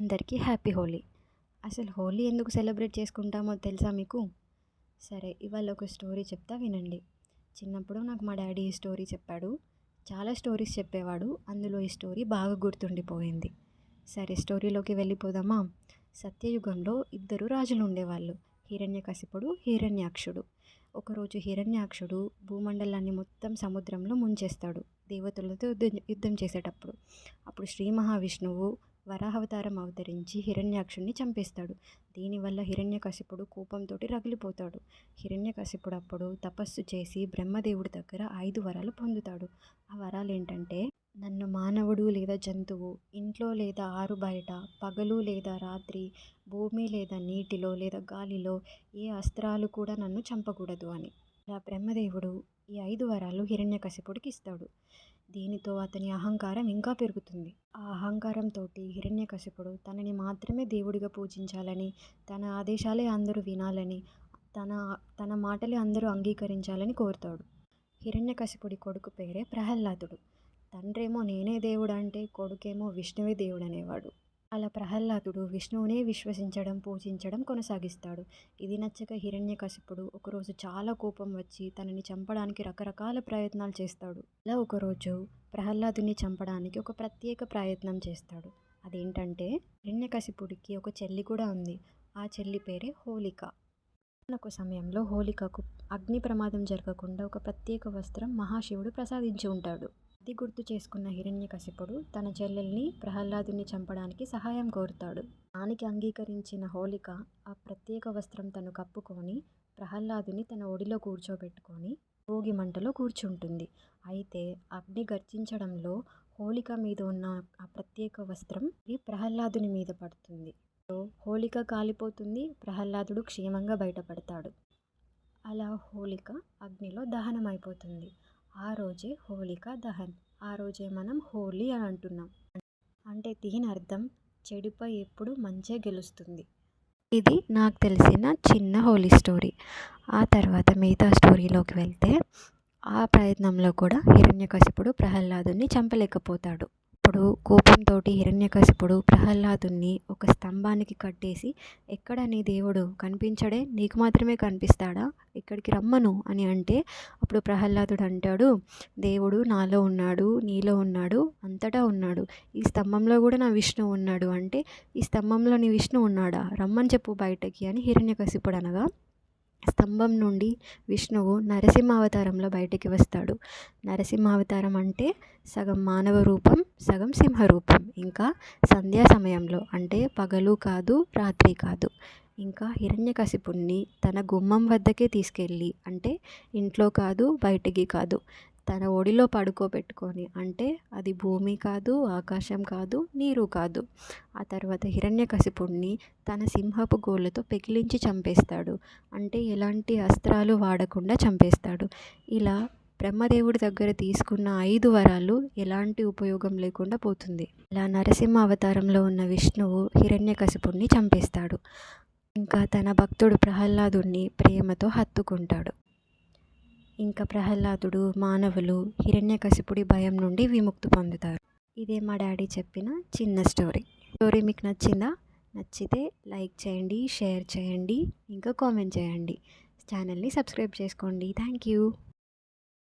అందరికీ హ్యాపీ హోలీ. అసలు హోలీ ఎందుకు సెలబ్రేట్ చేసుకుంటామో తెలుసా మీకు? సరే ఇవాళ ఒక స్టోరీ చెప్తా వినండి. చిన్నప్పుడు నాకు మా డాడీ ఈ స్టోరీ చెప్పాడు. చాలా స్టోరీస్ చెప్పేవాడు. అందులో ఈ స్టోరీ బాగా గుర్తుండిపోయింది. సరే స్టోరీలోకి వెళ్ళిపోదామా? సత్యయుగంలో ఇద్దరు రాజులు ఉండేవాళ్ళు. హిరణ్యకశిపుడు హిరణ్యాక్షుడు. ఒకరోజు హిరణ్యాక్షుడు భూమండలాన్ని మొత్తం సముద్రంలో ముంచేస్తాడు. దేవతలతో యుద్ధం యుద్ధం చేసేటప్పుడు. అప్పుడు శ్రీ మహావిష్ణువు వరాహవతారం అవతరించి హిరణ్యాక్షుణ్ణి చంపేస్తాడు. దీనివల్ల హిరణ్యకశిపుడు కోపంతో రగిలిపోతాడు. హిరణ్యకశిపుడు అప్పుడు తపస్సు చేసి బ్రహ్మదేవుడి దగ్గర ఐదు వరాలు పొందుతాడు. ఆ వరాలు ఏంటంటే నన్ను మానవుడు లేదా జంతువు ఇంట్లో లేదా ఆరు బయట పగలు లేదా రాత్రి భూమి లేదా నీటిలో లేదా గాలిలో ఏ అస్త్రాలు కూడా నన్ను చంపకూడదు అని. ఇలా బ్రహ్మదేవుడు ఈ ఐదు వరాలు హిరణ్యకశిపుడికి ఇస్తాడు. దీనితో అతని అహంకారం ఇంకా పెరుగుతుంది. ఆ అహంకారంతో హిరణ్యకశిపుడు తనని మాత్రమే దేవుడిగా పూజించాలని తన ఆదేశాలే అందరూ వినాలని తన తన మాటలే అందరూ అంగీకరించాలని కోరుతాడు. హిరణ్యకశిపుడి కొడుకు పేరే ప్రహ్లాదుడు. తండ్రేమో నేనే దేవుడు అంటే కొడుకేమో విష్ణువే దేవుడు అనేవాడు అలా ప్రహ్లాదుడు విష్ణువునే విశ్వసించడం పూజించడం కొనసాగిస్తాడు. ఇది నచ్చక హిరణ్యకశిపుడు ఒకరోజు చాలా కోపం వచ్చి తనని చంపడానికి రకరకాల ప్రయత్నాలు చేస్తాడు. అలా ఒకరోజు ప్రహ్లాదుని చంపడానికి ఒక ప్రత్యేక ప్రయత్నం చేస్తాడు. అదేంటంటే హిరణ్యకశిపుడికి ఒక చెల్లి కూడా ఉంది. ఆ చెల్లి పేరే హోలిక. ఒక సమయంలో హోలికకు అగ్ని ప్రమాదం జరగకుండా ఒక ప్రత్యేక వస్త్రం మహాశివుడు ప్రసాదించి ఉంటాడు. అది గుర్తు చేసుకున్న హిరణ్యకశిపుడు తన చెల్లెల్ని ప్రహ్లాదుని చంపడానికి సహాయం కోరుతాడు. దానికి అంగీకరించిన హోలిక ఆ ప్రత్యేక వస్త్రం తను కప్పుకొని ప్రహ్లాదుని తన ఒడిలో కూర్చోబెట్టుకొని భోగి మంటలో కూర్చుంటుంది. అయితే అగ్ని గర్జించడంలో హోలిక మీద ఉన్న ఆ ప్రత్యేక వస్త్రం ఈ ప్రహ్లాదుని మీద పడుతుంది. హోళిక కాలిపోతుంది ప్రహ్లాదుడు క్షేమంగా బయటపడతాడు. అలా హోలిక అగ్నిలో దహనం అయిపోతుంది ఆ రోజే హోళికా దహన్. ఆ రోజే మనం హోలీ అని అంటున్నాం. అంటే దీని అర్థం చెడుపై ఎప్పుడు మంచే గెలుస్తుంది. ఇది నాకు తెలిసిన చిన్న హోలీ స్టోరీ. ఆ తర్వాత మిగతా స్టోరీలోకి వెళ్తే ఆ ప్రయత్నంలో కూడా హిరణ్యకశిపుడు ప్రహ్లాదుని చంపలేకపోతాడు. అప్పుడు కోపంతోటి హిరణ్యకశిపుడు ప్రహ్లాదుని ఒక స్తంభానికి కట్టేసి ఎక్కడ నీ దేవుడు కనిపించడే? నీకు మాత్రమే కనిపిస్తాడా? ఇక్కడికి రమ్మను అని అంటే అప్పుడు ప్రహ్లాదుడు అంటాడు దేవుడు నాలో ఉన్నాడు నీలో ఉన్నాడు అంతటా ఉన్నాడు. ఈ స్తంభంలో కూడా నా విష్ణు ఉన్నాడు. అంటే ఈ స్తంభంలో నీ విష్ణు ఉన్నాడా? రమ్మని చెప్పు బయటకి అని హిరణ్యకశిపుడు అనగా స్తంభం నుండి విష్ణువు నరసింహావతారంలో బయటికి వస్తాడు. నరసింహావతారం అంటే సగం మానవ రూపం సగం సింహ రూపం ఇంకా సంధ్యా సమయంలో అంటే పగలు కాదు రాత్రి కాదు. ఇంకా హిరణ్యకశిపుణ్ణి తన గుమ్మం వద్దకే తీసుకెళ్ళి అంటే ఇంట్లో కాదు బయటికి కాదు. తన ఒడిలో పడుకోబెట్టుకొని అంటే అది భూమి కాదు ఆకాశం కాదు నీరు కాదు. ఆ తర్వాత హిరణ్యకశిపుణ్ణి తన సింహపు గోళ్ళతో పెకిలించి చంపేస్తాడు. అంటే ఎలాంటి అస్త్రాలు వాడకుండా చంపేస్తాడు. ఇలా బ్రహ్మదేవుడి దగ్గర తీసుకున్న ఐదు వరాలు ఎలాంటి ఉపయోగం లేకుండా పోతుంది. ఇలా నరసింహ అవతారంలో ఉన్న విష్ణువు హిరణ్యకశిపుణ్ణి చంపేస్తాడు. ఇంకా తన భక్తుడు ప్రహ్లాదుణ్ణి ప్రేమతో హత్తుకుంటాడు. ఇంకా ప్రహ్లాదుడు మానవులు హిరణ్యకశిపుడి భయం నుండి విముక్తి పొందుతారు. ఇదే మా డాడీ చెప్పిన చిన్న స్టోరీ. స్టోరీ మీకు నచ్చిందా? నచ్చితే లైక్ చేయండి షేర్ చేయండి ఇంకా కామెంట్ చేయండి. ఛానల్ని సబ్స్క్రైబ్ చేసుకోండి. Thank you.